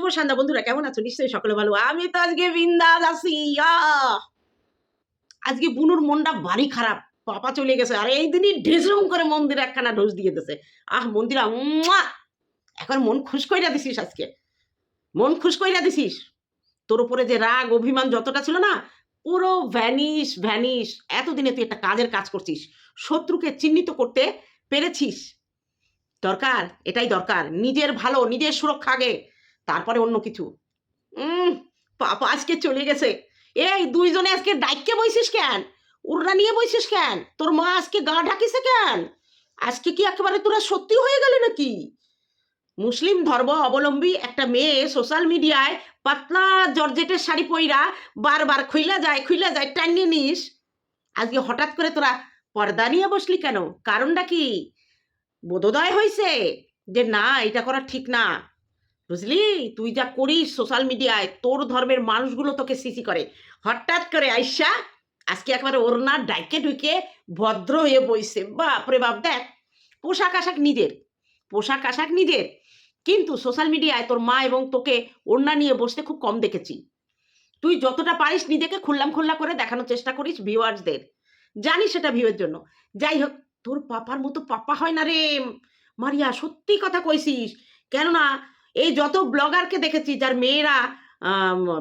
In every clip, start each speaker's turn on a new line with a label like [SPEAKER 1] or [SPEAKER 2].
[SPEAKER 1] শুভ সন্ধ্যা বন্ধুরা, কেমন আছো? নিশ্চয়ই সকলে ভালো। আমি তো আজকে বিন্দাস আছি আজকে বুনুর মনটা ভারী খারাপ। পাপা চলে গেছে, আর এই দিনই ঢেসরুম করে মন্দির একখানা ঢোস দিয়ে দিছে আহ, মন্দিরা এখন মন খুশ কইরা দিছিস আজকে। মন খুশ কইরা দিছিস? তোর উপরে যে রাগ, অভিমান যতটা ছিল না, পুরো ভ্যানিশ ভ্যানিশ এতদিনে তুই একটা কাজের কাজ করছিস। শত্রুকে চিহ্নিত করতে পেরেছিস। দরকার, এটাই দরকার। নিজের ভালো, নিজের সুরক্ষা আগে। তারপরে অন্য কিছু। পাপা আজকে চলে গেছে। এই দুইজনে আজকে ডাইককে বইছিস কেন? উড়না নিয়ে বইছিস কেন? তোর মা আজকে গা ঢাকিছে কেন? আজকে কি একেবারে তোরা সত্যি হয়ে গেলে নাকি? মুসলিম ধর্ম অবলম্বী একটা মেয়ে সোশ্যাল মিডিয়ায় পাতলা জর্জেটের শাড়ি পইরা বারবার খুইলা যায় খুইলা যায় টানিয়ে নিস। আজকে হঠাৎ করে তোরা পর্দা নিয়ে বসলি কেন? কারণটা কি? বোধোদয় হয়েছে যে না, এটা করা ঠিক না। বুঝলি? তুই যা করিস সোশ্যাল মিডিয়ায় তোর ধর্মের মানুষগুলো তোকে সিসি করে। হঠাৎ করে আইসা, আজকে একবারে ওরনা ডাইকে ঢুকে ভদ্র হয়ে বইছে। বাপরে বাপ, দেখ, পোশাক আশাক নিজের, পোশাক আশাক নিজের। কিন্তু সোশ্যাল মিডিয়ায় তোর মা এবং তোকে ওড়না নিয়ে বসতে খুব কম দেখেছি। তুই যতটা পারিস নিজেকে খুললাম খুল্লা করে দেখানোর চেষ্টা করিস ভিউয়ার্সদের জানিস সেটা ভিউয়ের জন্য। যাই হোক, তোর পাপার মতো পাপা হয় না রে। মারিয়া, সত্যি কথা কইছিস। কেননা এই যত ব্লগারকে দেখেছি, যার মেয়েরা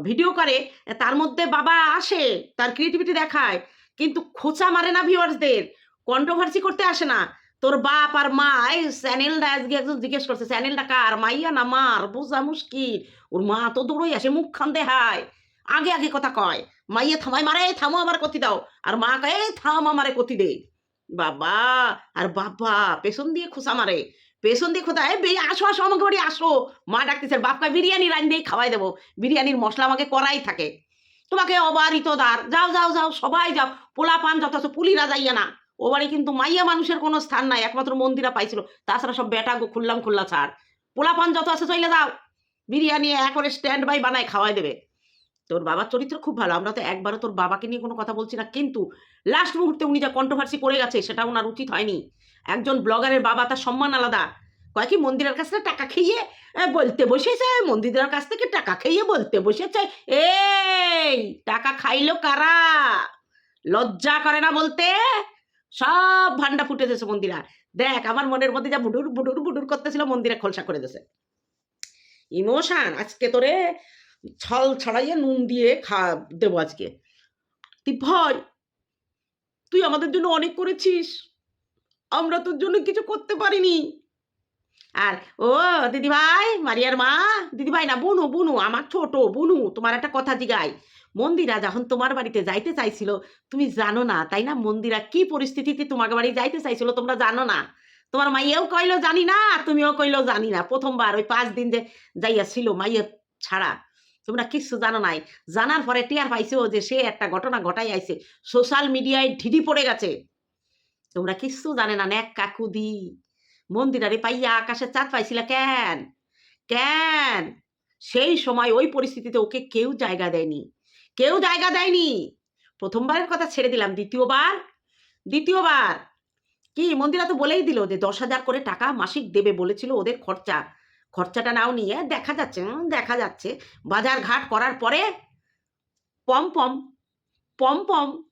[SPEAKER 1] ভিডিও করে, তার মধ্যে বাবা আসে, তার ক্রিয়েটিভিটি দেখায়, কিন্তু খোঁচা মারে না ভিউয়ার্সদের কন্ট্রোভার্সি করতে আসে না। তোর বাপ আর মা, এই চ্যানেলটা আজকে একজন জিজ্ঞেস করছে চ্যানেলটা কার? মাইয়া না মার? বোঝা মুশকিল। ওর মা তো দৌড়ই আসে মুখ খান দেহায় আগে আগে কথা কয়, মাইয়ে থামাই মারে, থামো আমার কতি দাও। আর মা কয়, "এই থাম আমারে কতি দে। বাবা, আর বাবা, পেছন দিয়ে খোঁচা মারে। পেছন দিয়ে এই বে- আসো আসো, আমাকে বাড়ি আসো। মা ডাকতেছে, বাপকা বিরিয়ানি রান দিয়ে খাওয়াই দেবো। বিরিয়ানির মশলা আমাকে করাই থাকে। তোমাকে অবারিত দার যাও যাও যাও, সবাই যাও। পোলা পান আছে পুলিরা যাইয়া না। ও বাড়ি কিন্তু মাইয়া মানুষের কোনো স্থান নাই, একমাত্র মন্দিরা পাইছিল। তাছাড়া সব বেটা খুললাম খুল্লা ছাড়। পোলা পান যত আছে চলে যাও। বিরিয়ানি করে স্ট্যান্ড বাই বানায় খাওয়াই দেবে। তোর বাবার চরিত্র খুব ভালো, আমরা তো একবারও তোর বাবাকে নিয়ে কোনো কথা বলছি না। কিন্তু লাস্ট মুহূর্তে উনি যা কন্ট্রোভার্সি করে গেছে, সেটা ওনার উচিত হয়নি। একজন ব্লগারের বাবা তার সম্মান আলাদা। কয় কি, মন্দিরের কাছ থেকে টাকা খেয়ে বলতে বসেছে? মন্দিরের কাছ থেকে টাকা খেয়ে বলতে বসেছে। এই, টাকা খাইলো কারা? লজ্জা করে না বলতে? সব ভান্ডা ফুটে দিয়েছে মন্দিরা। দেখ, আমার মনের মধ্যে যা বুডুর বুডুর বুডুর করতেছিল, মন্দিরে খোলসা করে দিয়েছে। ইমোশন, আজকে তোরে ছল ছড়াইয়ে নুন দিয়ে খা, দেবো আজকে। তুই ভয়। তুই আমাদের জন্য অনেক করেছিস। আমরা তোর জন্য কিছু করতে পারিনি। আর, ও দিদিভাই, মারিয়ার মা, দিদিভাই না, বুনু বুনু, আমার ছোট বুনু, তোমার একটা কথা জিগাই। মন্দিরা যখন তোমার বাড়িতে যাইতে চাইছিল, তুমি জানো না, তাই না? মন্দিরা কি পরিস্থিতিতে তোমার বাড়ি যাইতে চাইছিল তোমরা জানো না। তোমার মাইয়াও কইলো, জানি না, আর তুমিও কইলো, জানি না। প্রথমবার ওই পাঁচ দিন যে যাইয়া ছিল মাইয়া ছাড়া, তোমরা কিচ্ছু জানো নাই। জানার পরে টিয়ার পাইছো যে সে একটা ঘটনা ঘটাই আইছে। সোশ্যাল মিডিয়ায় ঢিডি পড়ে গেছে। তোমরা কিচ্ছু জানে না ন্যাক কাকুদি। মন্দিরারে পাইয়া আকাশে চাঁদ পাইছিল কেন? কেন? সেই সময় ওই পরিস্থিতিতে ওকে কেউ জায়গা দেয়নি। কেউ জায়গা দেয়নি। প্রথমবারের কথা ছেড়ে দিলাম, দ্বিতীয়বার দ্বিতীয়বার। কি, মন্দিরা তো বলেই দিল যে দশ হাজার করে টাকা মাসিক দেবে বলেছিল ওদের খরচা। খরচাটা নাও নিয়ে দেখা যাচ্ছে দেখা যাচ্ছে। বাজার ঘাট করার পরে, পম পম পম পম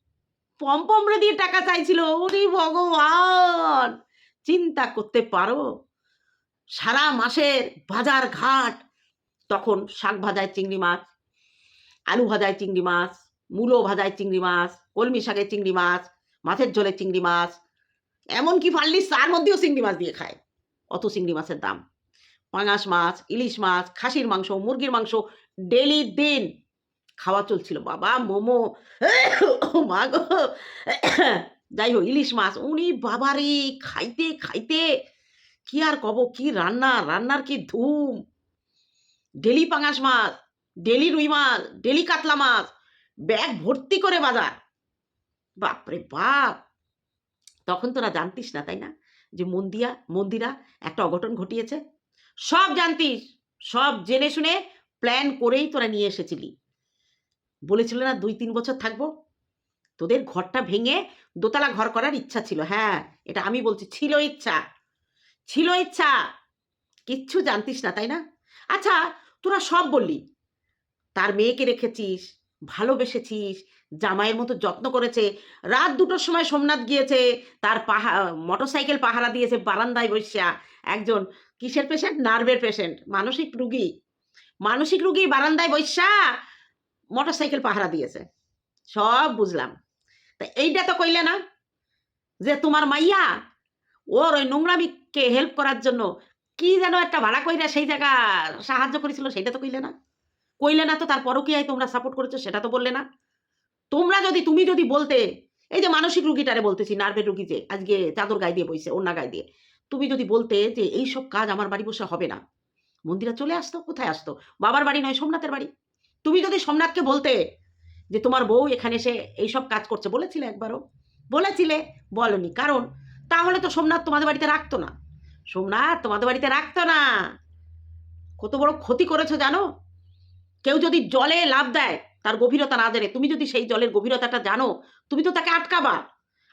[SPEAKER 1] পম পমরে দিয়ে টাকা চাইছিল। ওরে ভগবান! চিন্তা করতে পারো? সারা মাসের বাজার ঘাট। তখন শাক ভাজায় চিংড়ি মাছ, আলু ভাজায় চিংড়ি মাছ, মূলো ভাজায় চিংড়ি মাছ, কলমি শাকের চিংড়ি মাছ, মাছের ঝোলে চিংড়ি মাছ, এমনকি ফাল্লি তার মধ্যেও চিংড়ি মাছ দিয়ে খায়। অত চিংড়ি মাছের দাম। পাঙাশ মাছ, ইলিশ মাছ, খাসির মাংস, মুরগির মাংস ডেলি দিন খাওয়া চলছিল। বাবা, মোমো। মা গো। যাই হোক, ইলিশ মাছ। উনি বাবারে, খাইতে খাইতে কি আর কব, কি রান্না? রান্নার কি ধুম? ডেলি পাঙাশ মাছ, ডেলি রুই মাছ, ডেলি কাতলা মাছ, ব্যাগ ভর্তি করে বাজার। বাপরে বাপ! তখন তোরা জানতিস না, তাই না? যে মন্দিয়া, মন্দিরা একটা অঘটন ঘটিয়েছে। সব জানতিস, সব জেনে শুনে প্ল্যান করেই তোরা নিয়ে এসেছিলি। বলেছিল না দুই তিন বছর থাকব? তোদের ঘরটা ভেঙে দোতলা ঘর করার ইচ্ছা ছিল। হ্যাঁ এটা আমি বলছি, ছিল ইচ্ছা। ছিল ইচ্ছা। কিচ্ছু জানতিস না, তাই না? আচ্ছা তোরা সব বললি। তার মেয়েকে রেখেছিস, ভালোবেসেছিস, জামাইয়ের মতো যত্ন করেছে। রাত দুটোর সময় সোমনাথ গিয়েছে, তার পাহা, মোটরসাইকেল পাহারা দিয়েছে বারান্দায় বসিয়া। একজন কিসের পেশেন্ট নার্ভের পেশেন্ট মানসিক রুগী। মানসিক রুগী বারান্দায় বৈশা মোটরসাইকেল পাহারা দিয়েছে। সব বুঝলাম। তা এইটা তো কইলে না যে তোমার মাইয়া ওর ওই নোংরামিকে হেল্প করার জন্য কি যেন একটা ভাড়া কইরা সেই জায়গা সাহায্য করেছিল সেটা তো কইলে না। কইলে না তো তারপরও কি তোমরা সাপোর্ট করেছ, সেটা তো বললে না। তোমরা যদি, তুমি যদি বলতে, এই যে মানসিক রুগীটারে বলতেছি নার্ভের রুগী যে, আজকে চাদর গায়ে দিয়ে বইছে অন্য গায়ে দিয়ে। তুমি যদি বলতে যে, এইসব কাজ আমার বাড়ি বসে হবে না। মন্দিরে চলে আসতো, কোথায় আসতো? বাবার বাড়ি নয়, সোমনাথের বাড়ি। তুমি যদি সোমনাথকে বলতে যে তোমার বউ এখানে এসে এইসব কাজ করছে, বলেছিলে একবারও, বলেছিলে, বলনি। কারণ তাহলে তো সোমনাথ তোমাদের বাড়িতে রাখতো না। সোমনাথ তোমাদের বাড়িতে রাখতো না। কত বড় ক্ষতি করেছ জানো? কেউ যদি জলে লাভ দেয়, তার গভীরতা না জানে, তুমি যদি সেই জলের গভীরতাটা জানো, তুমি তো তাকে আটকাবা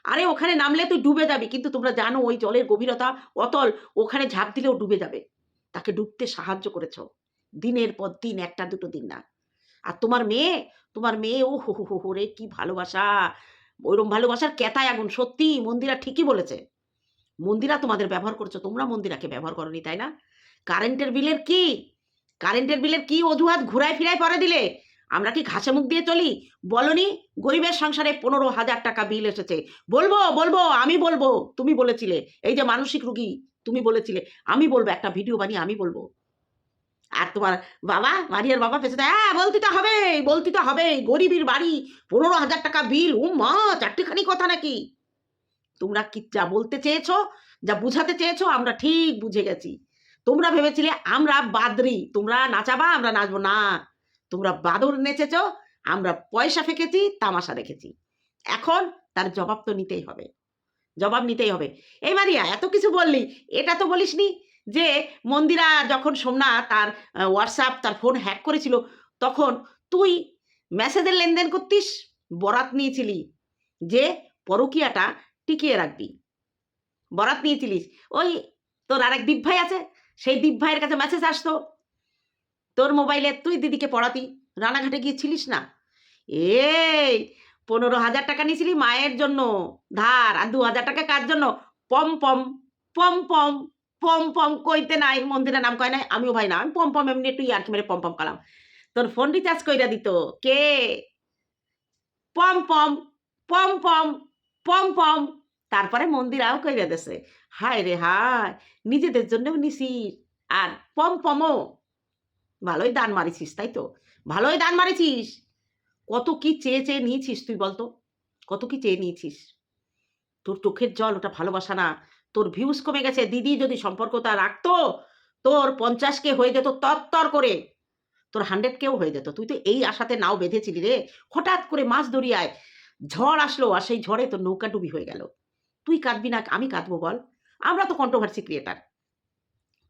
[SPEAKER 1] আরে ওখানে নামলে তুই ডুবে যাবি, কিন্তু তোমরা জানো ওই জলের গভীরতা অতল, ওখানে ঝাঁপ দিলেও ডুবে যাবে। তাকে ডুবতে সাহায্য করেছ। দিনের পর দিন, একটা দুটো দিন না। আর তোমার মেয়ে? তোমার মেয়ে ও হো হো হো রে, কি ভালোবাসা। ওইরকম ভালোবাসার কেতায় আগুন, সত্যি, মন্দিরা ঠিকই বলেছে। মন্দিরা তোমাদের ব্যবহার করছ, তোমরা মন্দিরাকে ব্যবহার করনি, তাই না? কারেন্টের বিলের কি? কারেন্টের বিলের কি অজুহাত ঘুরায় ফিরায় পরে দিলে? আমরা কি ঘাসে মুখ দিয়ে চলি? বলনি, গরিবের সংসারে পনেরো হাজার টাকা বিল এসেছে। বলব বলব, আমি বলব, তুমি বলেছিলে। এই যে মানসিক রুগী, তুমি বলেছিলে। আমি বলব, একটা ভিডিও বানিয়ে আমি বলব। আর তোমার বাবা মারিয়ার বাবা পেছনে হ্যাঁ বলতে তো হবে বলতে তো হবে গরিবের বাড়ি, পনেরো হাজার টাকা বিল ও মা চারটেখানি কথা নাকি? তোমরা কি যা বলতে চেয়েছো, যা বুঝাতে চেয়েছো, আমরা ঠিক বুঝে গেছি। তোমরা ভেবেছিলে আমরা বাদরি, তোমরা নাচাবা, আমরা নাচবো। না, তোমরা বাদর নেচেছ, আমরা পয়সা ফেঁকেছি, তামাশা দেখেছি এখন তার জবাব তো নিতেই হবে। জবাব নিতেই হবে। এই মারিয়া, এত কিছু বললি, এটা তো বলিসনি যে মন্দিরা যখন সোমনাথ তার হোয়াটসঅ্যাপ তার ফোন হ্যাক করেছিল, তখন তুই মেসেজের লেনদেন করতিস, বরাত নিয়েছিলি, যে পরকিয়াটা টিকিয়ে রাখবি। বরাত নিয়েছিলিস। ওই তোর আরেক দীপ ভাই আছে, সেই দীপ ভাইয়ের কাছে মেসেজ আসতো, তোর মোবাইলে তুই দিদিকে পড়াতি, রানাঘাটে গিয়েছিলিস না? এই পনেরো হাজার টাকা নিয়েছিলি মায়ের জন্য, ধার, আর দু হাজার টাকা কার জন্য? পম পম পম পম। পম পম কইতে নাই, মন্দিরের নাম কয় নাই, আমিও ভাই না, আমি পম পম এমনি একটু ইয়ার্কি মেরে পম পম কালাম। তোর ফোন রিচার্জ কইরা দিত, কে? পম পম পম পম পম পম। তারপরে মন্দিরাও কইরা দেছে, হায় রে হায়, নিজেদের জন্যও নিছিস আর পম পমও। ভালোই দান মারিছিস, তাই তো? ভালোই দান মারিছিস। কত কি চেয়ে চেয়ে নিয়েছিস তুই বলতো? কত কি চেয়ে নিয়েছিস? তোর চোখের জল ওটা ভালোবাসা না তোর ভিউজ কমে গেছে। দিদি যদি সম্পর্কটা রাখতো, তোর পঞ্চাশ কে হয়ে যেত তত্তর করে। তোর হান্ড্রেড কেও হয়ে যেত। তুই তো এই আশাতে নাও বেঁধেছিলি রে। হঠাৎ করে মাছ দরিয়ায় ঝড় আসলো আর সেই ঝড়ে তোর নৌকা ডুবি হয়ে গেল। তুই কাঁদবি না, আমি কাঁদবো বল। আমরা তো কন্ট্রোভার্সি ক্রিয়েটার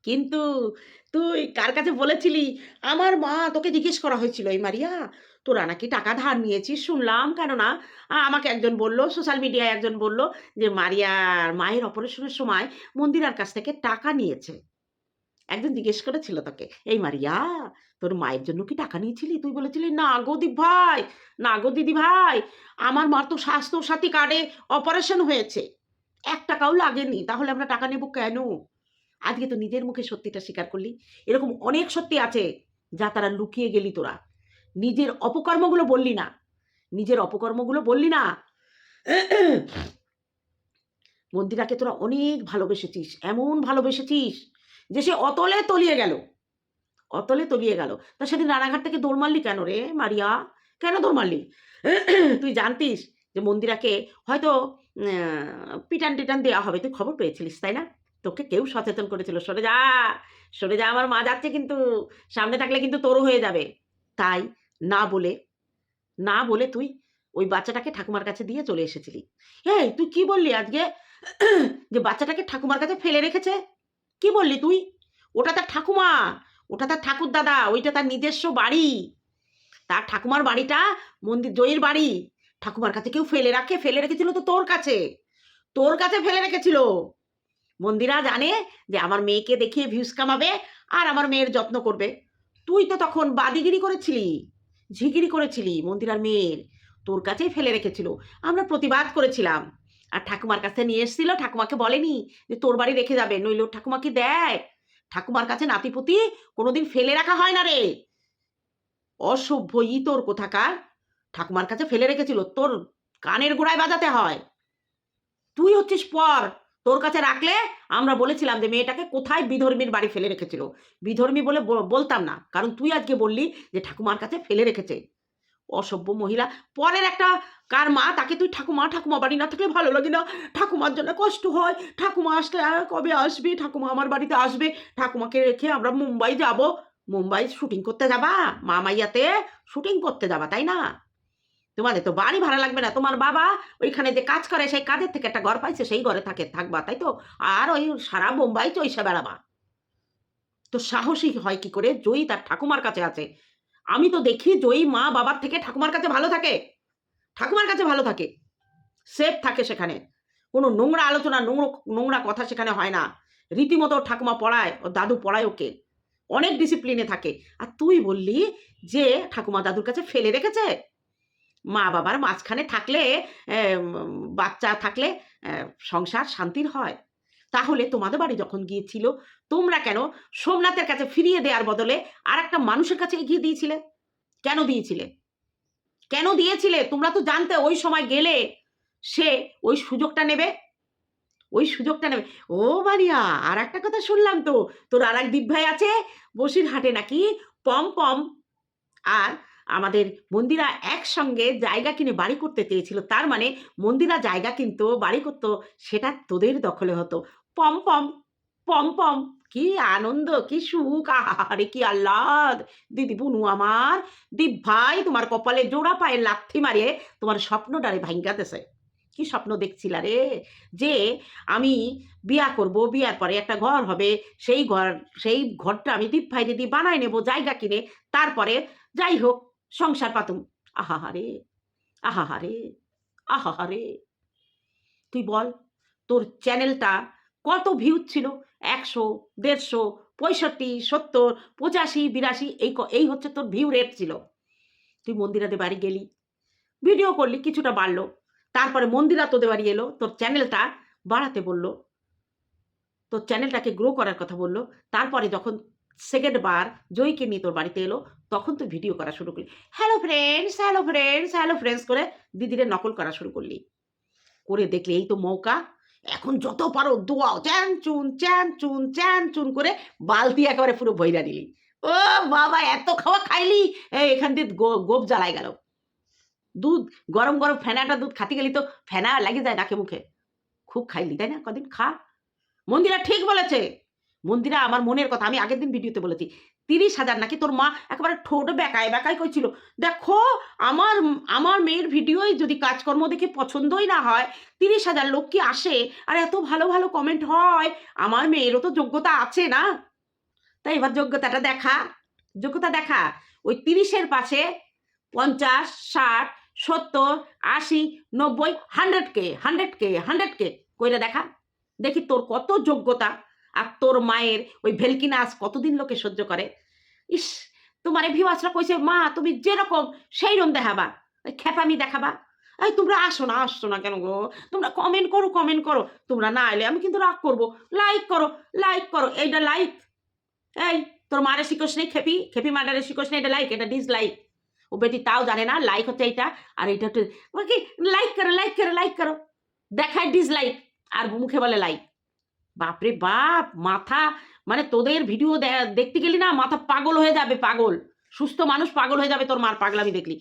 [SPEAKER 1] কিন্তু তুই কার কাছে বলেছিলি? আমার মা তোকে জিজ্ঞেস করা হয়েছিল, এই মারিয়া। তোরা নাকি টাকা ধার নিয়েছিস? শুনলাম, কেননা আমাকে একজন বলল সোশ্যাল মিডিয়ায় একজন বলল যে মারিয়ার মায়ের অপারেশনের সময় মন্দিরার কাছ থেকে টাকা নিয়েছে। একজন জিজ্ঞেস করেছিল তোকে, এই মারিয়া, তোর মায়ের জন্য কি টাকা নিয়েছিলি? তুই বলেছিলি, না গো দীপ ভাই না গো দিদি ভাই আমার মার তো স্বাস্থ্য সাথী কার্ডে অপারেশন হয়েছে। এক টাকাও লাগেনি, তাহলে আমরা টাকা নেব কেন? আজকে তো নিজের মুখে সত্যিটা স্বীকার করলি। এরকম অনেক সত্যি আছে যা তারা লুকিয়ে গেলি তোরা। নিজের অপকর্মগুলো বললি না। নিজের অপকর্মগুলো বললি না। মন্দিরাকে তোরা অনেক ভালোবেসেছিস, এমন ভালোবেসেছিস যে সে অতলে তলিয়ে গেল। অতলে তলিয়ে গেল। তা সেদিন রানাঘাট থেকে দৌড় মারলি কেন রে মারিয়া? কেন দৌড় মারলি? তুই জানতিস যে মন্দিরাকে হয়তো পিটান টিটান দেওয়া হবে। তুই খবর পেয়েছিলিস, তাই না? তোকে কেউ সচেতন করেছিল। সরে যা সরে যা, আমার মা যাচ্ছে কিন্তু। সামনে থাকলে কিন্তু তোরও হয়ে যাবে। তাই না বলে না বলে তুই ওই বাচ্চাটাকে ঠাকুমার কাছে দিয়ে চলে এসেছিলি। এই, তুই কি বললি আজকে? যে বাচ্চাটাকে ঠাকুমার কাছে ফেলে রেখেছে? কি বললি তুই? ওটা তার ঠাকুমা, ওটা তার ঠাকুর দাদা, ওইটা তার নিজস্ব বাড়ি। তার ঠাকুমার বাড়িটা মন্দির, জয়ের বাড়ি। ঠাকুমার কাছে কেউ ফেলে রাখে, ফেলে রেখেছিল তো তোর কাছে। তোর কাছে ফেলে রেখেছিল। মন্দিরা জানে যে আমার মেয়েকে দেখিয়ে ভিউজ কামাবে আর আমার মেয়ের যত্ন করবে। তুই তো তখন বাদিগিরি করেছিলি, ঝিগিরি করেছিলি মন্দিরার মেয়ের। তোর কাছেই ফেলে রেখেছিল, আমরা প্রতিবাদ করেছিলাম। আর ঠাকুমার কাছে নিয়ে এসেছিল, ঠাকুমাকে বলেনি যে তোর বাড়ি রেখে যাবে, নইলে ওর ঠাকুমা কি দেয়? ঠাকুমার কাছে নাতিপুতি কোনোদিন ফেলে রাখা হয় না রে। অসভ্য ই তোর কোথাকার, ঠাকুমার কাছে ফেলে রেখেছিল, তোর কানের গোড়ায় বাজাতে হয়। তুই হচ্ছিস পর তোর কাছে রাখলে আমরা বলেছিলাম যে মেয়েটাকে কোথায় বিধর্মীর বাড়ি ফেলে রেখেছিল। বিধর্মী বলে বলতাম না। কারণ তুই আজকে বললি যে ঠাকুমার কাছে ফেলে রেখেছে। অসভ্য মহিলা। পরের একটা কার মা, তাকে তুই ঠাকুমা ঠাকুমা বাড়ি না থাকলে ভালো লাগে না। ঠাকুমার জন্য কষ্ট হয়। ঠাকুমা আসলে কবে আসবে? ঠাকুমা আমার বাড়িতে আসবে। ঠাকুমাকে রেখে আমরা মুম্বাই যাব। মুম্বাই শুটিং করতে যাবা? মামাইয়াতে শুটিং করতে যাবা, তাই না? তোমাদের তো বাড়ি ভাড়া লাগবে না। তোমার বাবা ওইখানে যে কাজ করে, সেই কাজের থেকে একটা ঘর পাইছে, সেই ঘরে থাকে, থাকবা, তাই তো? আর ওই সারা মুম্বাই চৈসা বেড়াবা। তো সাহসী হয় কি করে? জয়ী তার ঠাকুমার কাছে আছে। আমি তো দেখি জয়ী মা বাবার থেকে ঠাকুমার কাছে ভালো থাকে। ঠাকুমার কাছে ভালো থাকে। সেফ থাকে সেখানে। কোনো নোংরা আলোচনা, নোংরা নোংরা কথা সেখানে হয় না। রীতিমতো ঠাকুমা পড়ায়, ও দাদু পড়ায় ওকে। অনেক ডিসিপ্লিনে থাকে। আর তুই বললি যে ঠাকুমা দাদুর কাছে ফেলে রেখেছে? মা বাবার মাঝখানে থাকলে বাচ্চা থাকলে সংসার শান্তির হয়। তাহলে তোমাদের বাড়ি যখন গিয়েছিল, তোমরা কেন সোমনাথের কাছে ফিরিয়ে দেওয়ার বদলে আর একটা মানুষের কাছে এগিয়ে দিয়েছিলে? কেন দিয়েছিলে? কেন দিয়েছিলে? তোমরা তো জানতে ওই সময় গেলে সে ওই সুযোগটা নেবে। ওই সুযোগটা নেবে। ও মারিয়া আর একটা কথা শুনলাম তো। তোর আর এক দিব্যাই আছে বসিরহাটে নাকি? পম পম। আর আমাদের মন্দিরা একসঙ্গে জায়গা কিনে বাড়ি করতে চেয়েছিল। তার মানে মন্দিরা জায়গা কিনতো বাড়ি করতো, সেটা তোদের দখলে হতো। পম পম পম পম, কি আনন্দ, কি সুখ আহারে কি আহ্লাদ। দিদি বুনু আমার, দীপ ভাই, তোমার কপালে জোড়া পায়ে লাথি মারিয়ে তোমার স্বপ্নটারে ভাঙ্গাতেছে কি স্বপ্ন দেখছিলা রে? যে আমি বিয়া করব, বিয়ার পরে একটা ঘর হবে, সেই ঘর, সেই ঘরটা আমি দীপ ভাই দিদি বানায় নেব, জায়গা কিনে, তারপরে যাই হোক সংসার পাতুম আহাহারে আহাহারে আহাহারে। তুই বল, তোর চ্যানেলটা কত ভিউ ছিল? একশো, দেড়শো, পঁয়ষট্টি, সত্তর, পঁচাশি, বিরাশি, এই এই হচ্ছে তোর ভিউ রেট ছিল। তুই মন্দিরাতে বাড়ি গেলি। ভিডিও করলি, কিছুটা বাড়লো। তারপরে মন্দিরা তোদের বাড়ি এলো, তোর চ্যানেলটা বাড়াতে বলল। তোর চ্যানেলটাকে গ্রো করার কথা বলল। তারপরে যখন সেকেন্ড বার জয়কে নিয়ে তোর বাড়িতে এলো, তখন তুই ভিডিও করা শুরু করলি। Hello friends hello friends hello friends করে দিদিরে নকল করা শুরু করলি। করে দেখলি এই তো মৌকা। এখন যত পারো দোয়াও চ্যান, চুন চ্যান চুন চ্যান, চুন করে বালতি একেবারে পুরো বইরা দিলি। ও বাবা, এত খাওয়া খাইলি? এখান দিয়ে গোপ জ্বালাই গেল। দুধ, গরম গরম ফেনাটা দুধ খাতে গেলি তো, ফেনা লাগে যায় নাকে মুখে। খুব খাইলি, তাই না? কদিন খা। মন্দিরা ঠিক বলেছে। মন্দিরা আমার মনের কথা, আমি আগের দিন ভিডিওতে বলেছি। তিরিশ হাজার নাকি তোর মা একেবারে ঠোঁট বেকায় বেকায় কইছিল। দেখো, আমার আমার মেয়ের ভিডিওই যদি কাজকর্ম দেখে পছন্দই না হয়, তিরিশ হাজার লোক কি আসে? আর এত ভালো ভালো কমেন্ট হয়, আমার মেয়েরও তো যোগ্যতা আছে না। তাই এবার যোগ্যতাটা দেখা, যোগ্যতা দেখা। ওই তিরিশের পাশে পঞ্চাশ, ষাট, সত্তর, আশি, নব্বই হান্ড্রেড কে হান্ড্রেড কে হান্ড্রেড কে, কইরা দেখা। দেখি তোর কত যোগ্যতা। আর তোর মায়ের ওই ভেলকি নাচ কতদিন লোকে সহ্য করে? ইস, তোমার ভিওয়াসরা কইছে, মা, তুমি যেরকম সেই রকম দেখাবা খেপামি দেখাবা। এই তোমরা আসো না আসছো না কেন গো? তোমরা কমেন্ট করো কমেন্ট করো। তোমরা না এলে আমি কিন্তু রাগ করব। লাইক করো লাইক করো এইটা লাইক এই, তোর মারে শিখোস নেই খেপি খেপি মারারে শিখোস নেই এটা লাইক এটা ডিসলাইক ও বেটি তাও জানে না লাইক হচ্ছে এইটা, আর এইটা হচ্ছে লাইক করো লাইক করো লাইক করো। দেখায় ডিসলাইক আর মুখে বলে লাইক বাপরে বাপ, মাথা মানে তোদের ভিডিও দেখতে গেলি না মাথা পাগল হয়ে যাবে, পাগল। সুস্থ মানুষ পাগল হয়ে যাবে তোর মার পাগলামি দেখলি।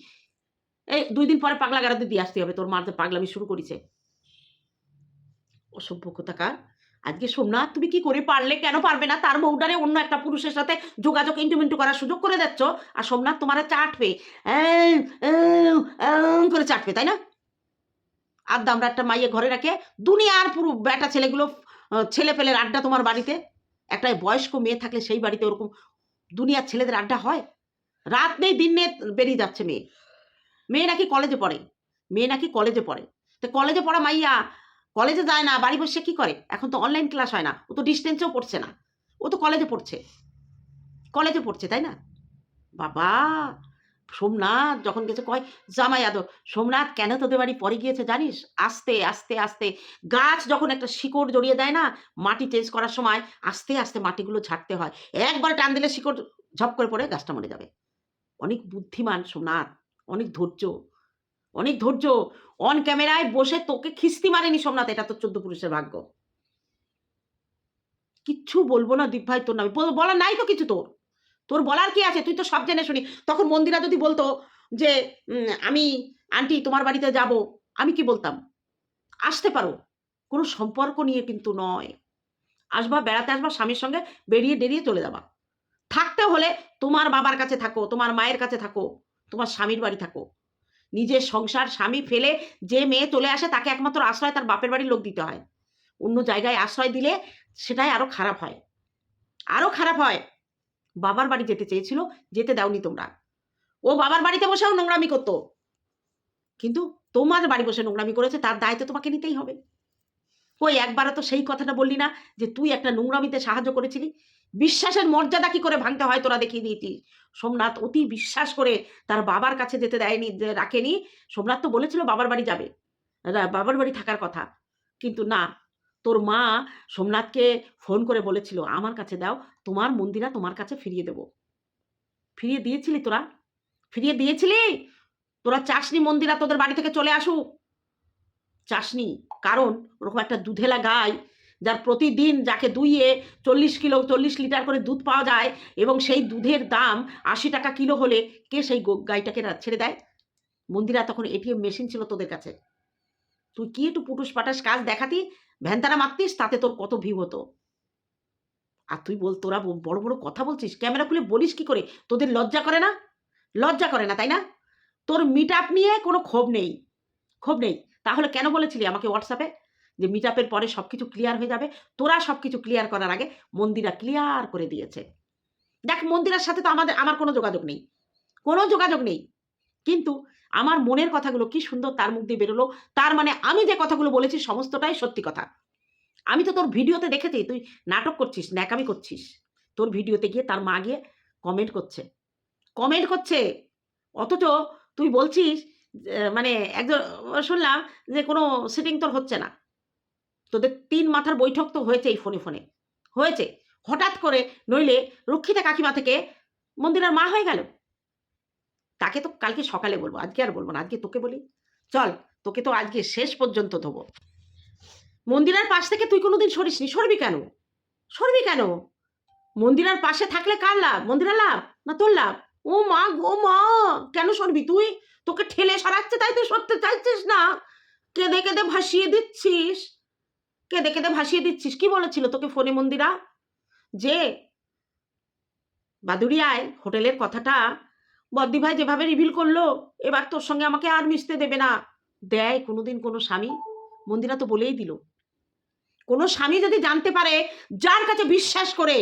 [SPEAKER 1] এই দুই দিন পরে পাগলা গাড়াতে দিয়ে আসতে হবে, তোর মার পাগলামি শুরু করেছে। অসভ্য কোথাকার আজকে সোমনাথ, তুমি কি করে পারলে, কেন পারবে না? তার বউডারে অন্য একটা পুরুষের সাথে যোগাযোগ ইন্টুমিন্টু করার সুযোগ করে দিচ্ছ। আর সোমনাথ তোমার চাটবে। করে চাটবে, তাই না? আর দামরা একটা মাইয়ে ঘরে রাখে, দুনিয়ার পুরো বেটা ছেলেগুলো ছেলে পেলের আড্ডা তোমার বাড়িতে? একটা বয়স্ক মেয়ে থাকলে সেই বাড়িতে ওরকম দুনিয়ার ছেলেদের আড্ডা হয়? রাত নেই, দিন নেই বেরিয়ে যাচ্ছে মেয়ে। মেয়ে নাকি কলেজে পড়ে। মেয়ে নাকি কলেজে পড়ে। তো কলেজে পড়া মাইয়া, কলেজে যায় না, বাড়ি বসে কি করে? এখন তো অনলাইন ক্লাস হয় না, ও তো ডিস্টেন্সেও পড়ছে না। ও তো কলেজে পড়ছে। কলেজে পড়ছে, তাই না? বাবা! সোমনাথ যখন গেছে, কয়, জামাই আদর, সোমনাথ কেন তোদের বাড়ি পরে গিয়েছে জানিস? আস্তে আস্তে আস্তে। গাছ যখন একটা শিকড় জড়িয়ে দেয় না, মাটি চেঞ্জ করার সময় আস্তে আস্তে মাটিগুলো ছাড়তে হয়। একবার টান দিলে শিকড় ঝপ করে পড়ে, গাছটা মরে যাবে। অনেক বুদ্ধিমান সোমনাথ, অনেক ধৈর্য অনেক ধৈর্য। অন ক্যামেরায় বসে তোকে খিস্তি মারেনি সোমনাথ, এটা তোর চোদ্দ পুরুষের ভাগ্য। কিচ্ছু বলব না দীপ ভাই তোর নামে, বল- নাই তো কিছু তোর। তোর বলার কি আছে? তুই তো সব জেনে শুনি। তখন মন্দিরা যদি বলতো যে আমি, আন্টি, তোমার বাড়িতে যাব, আমি কি বলতাম? আসতে পারো। কোনো সম্পর্ক নিয়ে কিন্তু নয়। আসবা, বেড়াতে আসবা, স্বামীর সঙ্গে বেরিয়ে বেরিয়ে চলে যাবা। থাকতে হলে তোমার বাবার কাছে থাকো, তোমার মায়ের কাছে থাকো, তোমার স্বামীর বাড়ি থাকো। নিজের সংসার, স্বামী ফেলে যে মেয়ে চলে আসে, তাকে একমাত্র আশ্রয় তার বাপের বাড়ির লোক দিতে হয়। অন্য জায়গায় আশ্রয় দিলে সেটাই আরও খারাপ হয়। আরও খারাপ হয় বাবার বাড়ি যেতে চেয়েছিল, যেতে দাওনি তোমরা। ও বাবার বাড়িতে বসেও নোংরামি করতো। কিন্তু তোমার বাড়ি বসে নোংরামি করেছে, তার দায়িত্ব তোমাকে নিতেই হবে। ওই একবারও তো সেই কথাটা বললি না যে তুই একটা নোংরামিতে সাহায্য করেছিলি? বিশ্বাসের মর্যাদা কি করে ভাঙতে হয় তোরা দেখিয়ে দিয়েছিস সোমনাথ অতি বিশ্বাস করে তার বাবার কাছে যেতে দেয়নি রাখেনি। সোমনাথ তো বলেছিল বাবার বাড়ি যাবে। বাবার বাড়ি থাকার কথা। কিন্তু না তোর মা সোমনাথকে ফোন করে বলেছিল, আমার কাছে দাও, তোমার মন্দিরা তোমার কাছে ফিরিয়ে দেব। ফিরিয়ে দিয়েছিলি তোরা? ফিরিয়ে দিয়েছিলি? তোরা চাসনি মন্দিরা তোদের বাড়ি থেকে চলে আসুক? চাসনি। কারণ ওরকম একটা দুধেলা গাই যার প্রতিদিন যাকে দুইয়ে চল্লিশ কিলো, চল্লিশ লিটার করে দুধ পাওয়া যায় এবং সেই দুধের দাম আশি টাকা কিলো হলে কে সেই গাইটাকে ছেড়ে দেয়? মন্দিরা তখন এটিএম মেশিন ছিল তোদের কাছে। তুই কি একটু পুটুস পাটাস কাজ দেখাতি? ভ্যানতারা মারতিস, তাতে তোর কত ভিউ হতো। আর তুই বল, তোরা বড় বড় কথা বলছিস? ক্যামেরা খুলে বলিস কি করে? তোদের লজ্জা করে না? লজ্জা করে না, তাই না? তোর মিট আপ নিয়ে কোনো ক্ষোভ নেই। ক্ষোভ নেই। তাহলে কেন বলেছিলি আমাকে হোয়াটসঅ্যাপে যে মিট আপের পরে সব কিছু ক্লিয়ার হয়ে যাবে। তোরা সব কিছু ক্লিয়ার করার আগে মন্দিরা ক্লিয়ার করে দিয়েছে। দেখ, মন্দিরার সাথে তো আমাদের, আমার কোনো যোগাযোগ নেই। কোনো যোগাযোগ নেই। কিন্তু আমার মনের কথাগুলো কি সুন্দর তার মুখ দিয়ে বেরোলো, তার মানে আমি যে কথাগুলো বলেছি সমস্তটাই সত্যি কথা। আমি তো তোর ভিডিওতে দেখেছি, তুই নাটক করছিস, ন্যাকামি করছিস। তোর ভিডিওতে গিয়ে তার মা গিয়ে কমেন্ট করছে। কমেন্ট করছে, অথচ তুই বলছিস মানে একজন শুনলাম যে কোনো সিটিং তোর হচ্ছে না। তোদের তিন মাথার বৈঠক তো হয়েছে এই ফোনে ফোনে হয়েছে। হঠাৎ করে নইলে রক্ষিতা কাকিমা থেকে মন্দিরার মা হয়ে গেল। তাকে তো কালকে সকালে বলব, আজকে আর বলব না, আজকে তোকে বলি। চল, তোকে তো আজকে শেষ পর্যন্ত দেবো মন্দিরার পাশ থেকে তুই কোনোদিন সরিসনি, সরবি কেন? সরবি কেন? মন্দিরার পাশে থাকলে কার লাভ? মন্দিরার লাভ না তোর লাভ? ও মা গো মা, কেন সরবি তুই? তোকে ঠেলে সরাচ্ছে তাই তুই সরতে চাইছিস না। কেঁদে কেঁদে ভাসিয়ে দিচ্ছিস। কেঁদে কেঁদে ভাসিয়ে দিচ্ছিস, কি বলেছিল তোকে ফোনে মন্দিরা? যে, বাদুড়িয়ায় হোটেলের কথাটা বদ্দি ভাই যেভাবে রিভিল করল, এবার তোর সঙ্গে আমাকে আর মিশতে দেবে না। দেয় কোনোদিন কোনো স্বামী, মন্দিরা তো বলেই দিল। কোনো স্বামী যদি জানতে পারে, যার কাছে বিশ্বাস করে,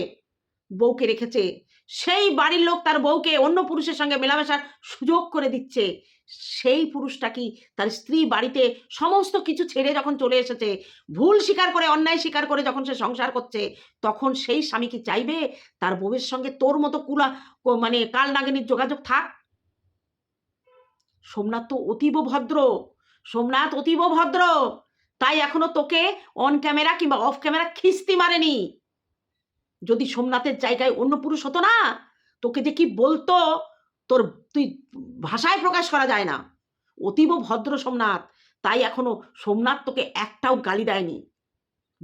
[SPEAKER 1] বউকে রেখেছে, সেই বাড়ির লোক তার বউকে অন্য পুরুষের সঙ্গে মেলামেশার সুযোগ করে দিচ্ছে। সেই পুরুষটা কি তার স্ত্রী বাড়িতে সমস্ত কিছু ছেড়ে যখন চলে এসেছে, ভুল স্বীকার করে, অন্যায় স্বীকার করে যখন সে সংসার করছে, তখন সেই স্বামী কি চাইবে? তার বউয়ের সঙ্গে তোর মতো কুলা মানে কাল নাগিনীর যোগাযোগ থাক। সোমনাথ তো অতীব ভদ্র, সোমনাথ অতীব ভদ্র। তাই এখনও তোকে অন ক্যামেরা কিংবা অফ ক্যামেরা খিস্তি মারেনি। যদি সোমনাথের জায়গায় অন্য পুরুষ হতো না, তোকে যে কি বলতো? তোর, তুই ভাষায় প্রকাশ করা যায় না। অতীব ভদ্র সোমনাথ, তাই এখনও সোমনাথ তোকে একটাও গালি দেয়নি।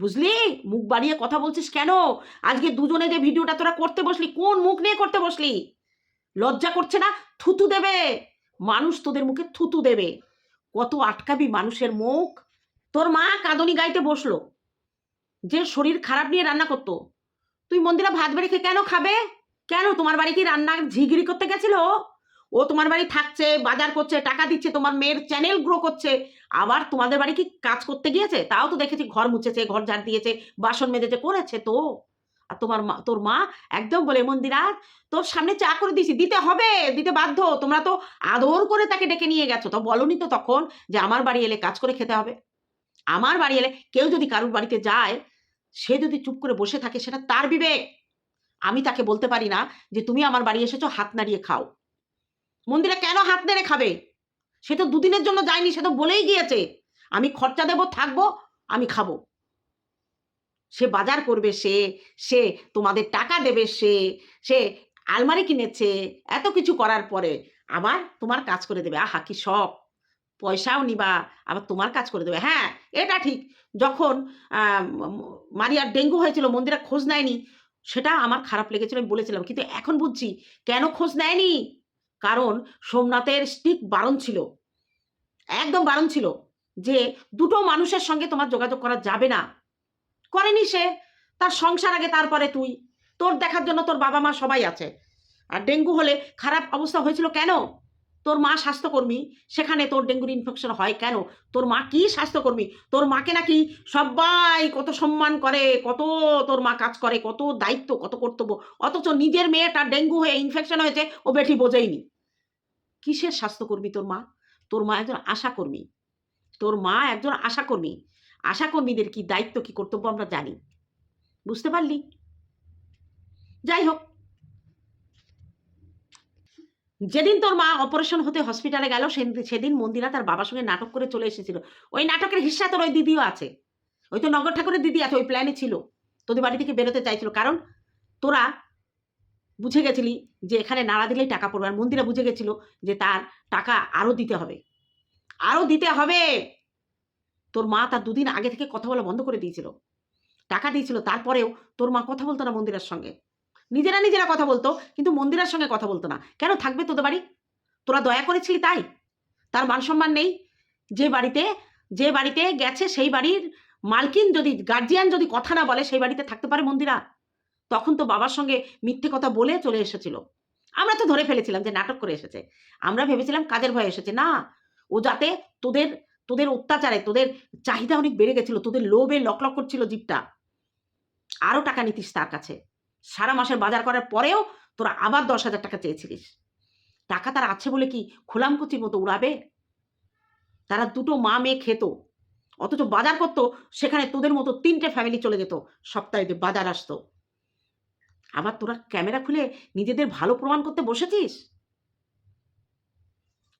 [SPEAKER 1] বুঝলি? মুখ বাড়িয়ে কথা বলছিস কেন? আজকে দুজনে যে ভিডিওটা তোরা করতে বসলি, কোন মুখ নিয়ে করতে বসলি? লজ্জা করছে না? থুতু দেবে। মানুষ তোদের মুখে থুতু দেবে। কত আটকাবি মানুষের মুখ। তোর মা কাঁদনি গাইতে বসল। যে শরীর খারাপ নিয়ে রান্না করতো। তুই মন্দিরা ভাত বেড়ে খেয়ে কেন খাবে? কেন? তোমার বাড়ি কি রান্না ঝিগিরি করতে গেছিল? ও তোমার বাড়ি থাকছে, বাজার করছে, টাকা দিচ্ছে, তোমার মেয়ের চ্যানেল গ্রো করছে। আবার তোমাদের বাড়ি কি কাজ করতে গিয়েছে? তাও তো দেখেছি ঘর মুছেছে, ঘর ঝাড় দিয়েছে, বাসন মেজেছে, করেছে তো। আর তোমার মা, তোর মা একদম বলে, মন্দিরা, তোর সামনে চা করে দিয়েছি দিতে হবে, দিতে বাধ্য। তোমরা তো আদর করে তাকে ডেকে নিয়ে গেছো। তো বলনি তো তখন যে, আমার বাড়ি এলে কাজ করে খেতে হবে। আমার বাড়ি এলে কেউ যদি কারোর বাড়িতে যায়, সে যদি চুপ করে বসে থাকে, সেটা তার বিবেক। আমি তাকে বলতে পারি না যে তুমি আমার বাড়ি এসেছ, হাত নাড়িয়ে খাও। মন্দিরে কেন হাত নেড়ে খাবে? সে তো দুদিনের জন্য যায়নি, সে তো বলেই গিয়েছে। আমি খরচা দেবো, থাকব, আমি খাব। সে বাজার করবে, সে সে তোমাদের টাকা দেবে, সে সে আলমারি কিনেছে, এত কিছু করার পরে আবার তোমার কাজ করে দেবে। আহা, কি শখ! পয়সাও নিবা, আবার তোমার কাজ করে দেবে। হ্যাঁ এটা ঠিক। যখন মারিয়ার ডেঙ্গু হয়েছিল, মন্দিরে খোঁজ নেয়নি সেটা আমার খারাপ লেগেছিল, আমি বলেছিলাম। কিন্তু এখন বুঝছি, কেন খোঁজ নেয়নি? কারণ সোমনাথের স্টিক বারণ ছিল। একদম বারণ ছিল যে দুটো মানুষের সঙ্গে তোমার যোগাযোগ করা যাবে না। করেনি সে। তার সংসার আগে, তারপরে তুই। তোর দেখার জন্য তোর বাবা মা সবাই আছে। আর ডেঙ্গু হলে খারাপ অবস্থা হয়েছিল কেন? তোর মা স্বাস্থ্যকর্মী, সেখানে তোর ডেঙ্গুর ইনফেকশন হয় কেন? তোর মা কি স্বাস্থ্যকর্মী? তোর মাকে নাকি সবাই কত সম্মান করে, কত তোর মা কাজ করে, কত দায়িত্ব, কত কর্তব্য, অথচ নিজের মেয়েটা ডেঙ্গু হয়ে ইনফেকশন হয়েছে, ও বেটি বোঝেইনি। কিসের স্বাস্থ্যকর্মী তোর মা? তোর মা একজন আশাকর্মী। তোর মা একজন আশাকর্মী। আশাকর্মীদের কি দায়িত্ব, কি কর্তব্য আমরা জানি। বুঝতে পারলি? যাই হোক যেদিন তোর মা অপারেশন হতে হসপিটালে গেল সেদিন মন্দিরা তার বাবার সঙ্গে নাটক করে চলে এসেছিল। ওই নাটকের হিস্সা তোর ওই দিদিও আছে। ওই তো নগর ঠাকুরের দিদি আছে, ওই প্ল্যানে ছিল। তোদের বাড়ি থেকে বেরোতে চাইছিল। কারণ তোরা বুঝে গেছিলি যে এখানে নাড়া দিলেই টাকা পড়বে। আর মন্দিরা বুঝে গেছিল যে তার টাকা আরও দিতে হবে। আরও দিতে হবে! তোর মা তার দুদিন আগে থেকে কথা বলা বন্ধ করে দিয়েছিল। টাকা দিয়েছিল। তারপরেও তোর মা কথা বলতো না মন্দিরের সঙ্গে। নিজেরা নিজেরা কথা বলতো, কিন্তু মন্দিরের সঙ্গে কথা বলতো না। কেন থাকবে তোদের বাড়ি? তোরা দয়া করেছিলি তাই? তার মান সম্মান নেই। যে বাড়িতে যে বাড়িতে গেছে সেই বাড়ির মালকিন যদি গার্জিয়ান যদি কথা না বলে, সেই বাড়িতে থাকতে পারে মন্দিরা। তখন তো বাবার সঙ্গে মিথ্যে কথা বলে চলে এসেছিল। আমরা তো ধরে ফেলেছিলাম যে নাটক করে এসেছে। আমরা ভেবেছিলাম কাজের ভয়ে এসেছে। না, ও যাতে তোদের তোদের অত্যাচারে, তোদের চাহিদা অনেক বেড়ে গেছিল, তোদের লোভে লক লক করছিল জিপটা আরও টাকা নিতিস তার কাছে। সারা মাসের বাজার করার পরেও তোরা আবার দশ হাজার টাকা চেয়েছিলিস। টাকা তার আছে বলে কি খোলামকুচির মতো উড়াবে? তারা দুটো মা মেয়ে খেত, অথচ বাজার করতো, সেখানে তোদের মতো তিনটে ফ্যামিলি চলে যেত, সপ্তাহে বাজার আসতো। আবার তোরা ক্যামেরা খুলে নিজেদের ভালো প্রমাণ করতে বসেছিস?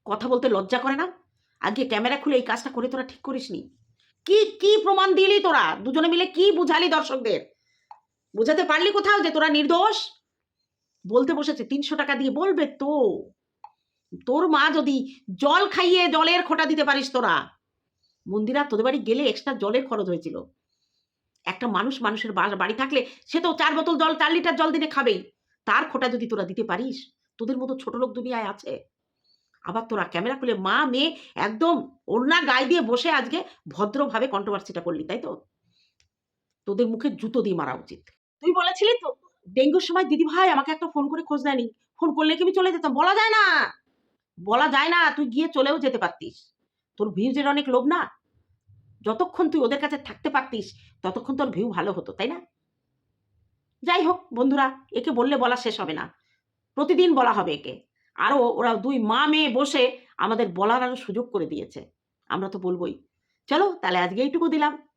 [SPEAKER 1] কথা বলতে লজ্জা করে না? আজকে ক্যামেরা খুলে এই কাজটা করে তোরা ঠিক করিসনি। কি কি প্রমাণ দিলি তোরা? দুজনে মিলে কি বুঝালি দর্শকদের? বুঝাতে পারলি কোথাও যে তোরা নির্দোষ? বলতে বসেছে, তিনশো টাকা দিয়ে বলবে তো। তোর মা যদি জল খাইয়ে জলের খোটা দিতে পারিস তোরা। মন্দিরা, তোদের বাড়ি গেলে এক্সট্রা জলের খরচ হয়েছিল। একটা মানুষ মানুষের বাড়ি থাকলে সে তো চার বোতল জল, চার লিটার জল দিনে খাবেই। তার খোটা যদি তোরা দিতে পারিস, তোদের মতো ছোট লোক দুনিয়ায় আছে। আবার তোরা ক্যামেরা খুলে মা, মেয়ে একদম ওড়না গায়ে দিয়ে বসে আজকে ভদ্রভাবে কন্ট্রোভার্সিটা করলি, তাই তো? তোদের মুখে জুতো দিয়ে মারা উচিত। তুই বলেছিলি তো, ডেঙ্গুর সময় দিদি ভাই আমাকে একটা ফোন করে খোঁজ নেয়নি। ফোন করলে কি আমি চলে যেতাম? বলা যায় না। বলা যায় না, তুই গিয়ে চলেও যেতে পারতিস। তোর ভিউজের অনেক লোভ না? যতক্ষণ তুই ওদের কাছে থাকতে পারতিস, ততক্ষণ তোর ভিউ ভালো হতো, তাই না? যাই হোক বন্ধুরা, একে বললে বলা শেষ হবে না। প্রতিদিন বলা হবে একে। আরও ওরা দুই মা মেয়ে বসে আমাদের বলার আরও সুযোগ করে দিয়েছে। আমরা তো বলবোই। চলো, তাহলে আজকে এইটুকু দিলাম।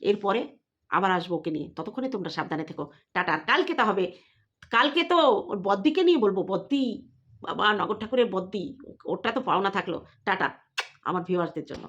[SPEAKER 1] এরপরে আবার আসব ওকে নিয়ে। ততক্ষণে তোমরা সাবধানে থেকো। টাটা, আর কালকে তা হবে। কালকে তো ওর বদ্দিকে নিয়ে বলব, বদ্দি, বাবা, নগর ঠাকুরের বদ্দি। ওরটা তো পাওনা থাকল। টাটা, আমার ভিউয়ার্সদের জন্য।